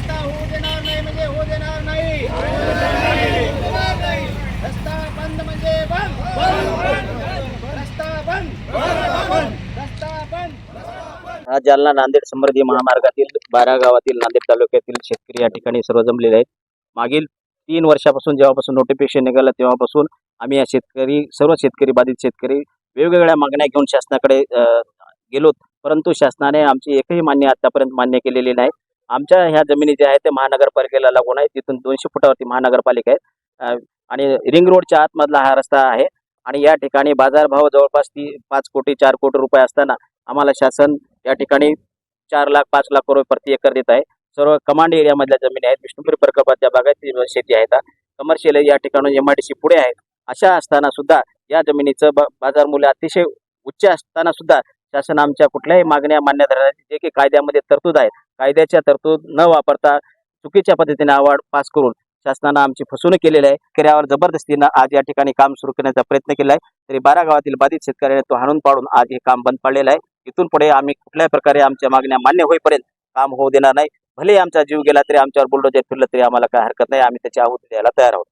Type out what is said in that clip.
रस्ता होऊ देणार नाही म्हणजे होऊ देणार नाही. रस्ता बंद म्हणजे बंद. रस्ता बंद. रस्ता बंद. जालना नांदेड समृद्धी महामार्गातील बारा गावातील नांदेड तालुक्यातील शेतकरी या ठिकाणी सर्व जमलेले आहेत. मागील तीन वर्षापासून जेव्हापासून नोटिफिकेशन निघालं तेव्हापासून आम्ही या शेतकरी सर्व शेतकरी बाधित शेतकरी वेगवेगळ्या मागण्या घेऊन शासनाकडे गेलोत. परंतु शासनाने आमची एकही मान्य आतापर्यंत मान्य केलेली नाही. आमच्या ह्या जमिनी ज्या आहेत त्या महानगरपालिकेला लागून आहे. तिथून दोनशे फुटावरती महानगरपालिका आहे आणि रिंग रोडच्या आतमधला हा रस्ता आहे. आणि या ठिकाणी बाजारभाव जवळपास ती पाच कोटी चार कोटी रुपये असताना आम्हाला शासन या ठिकाणी चार लाख पाच लाख रुपये प्रति एकर देत आहे. सर्व कमांड एरियामधल्या जमिनी आहेत. विष्णुपुरी प्रकल्पाच्या बागायती शेती आहेत कमर्शियल या ठिकाणी एम आय डी सी पुढे आहेत. अशा असताना सुद्धा या जमिनीचं ब- बाजार मूल्य अतिशय उच्च असताना सुद्धा शासन आमच्या कुठल्याही मागण्या मान्य धरण्याची जे काही कायद्यामध्ये तरतूद आहे कायद्याच्या तरतूद न वापरता चुकीच्या पद्धतीने अवॉर्ड पास करून शासनानं आमची फसवणूक केलेली आहे. शेतकऱ्यावर जबरदस्तीनं आज या ठिकाणी काम सुरू करण्याचा प्रयत्न केला आहे. तरी बारा गावातील बाधित शेतकऱ्याने तो हाणून पाडून आज हे काम बंद पाडलेलं आहे. इथून पुढे आम्ही कुठल्याही प्रकारे आमच्या मागण्या मान्य होईपर्यंत काम होऊ देणार नाही. भले आमचा जीव गेला तरी आमच्यावर बुलडोजर फिरलं तरी आम्हाला काय हरकत नाही. आम्ही त्याची आहुती द्यायला तयार आहोत.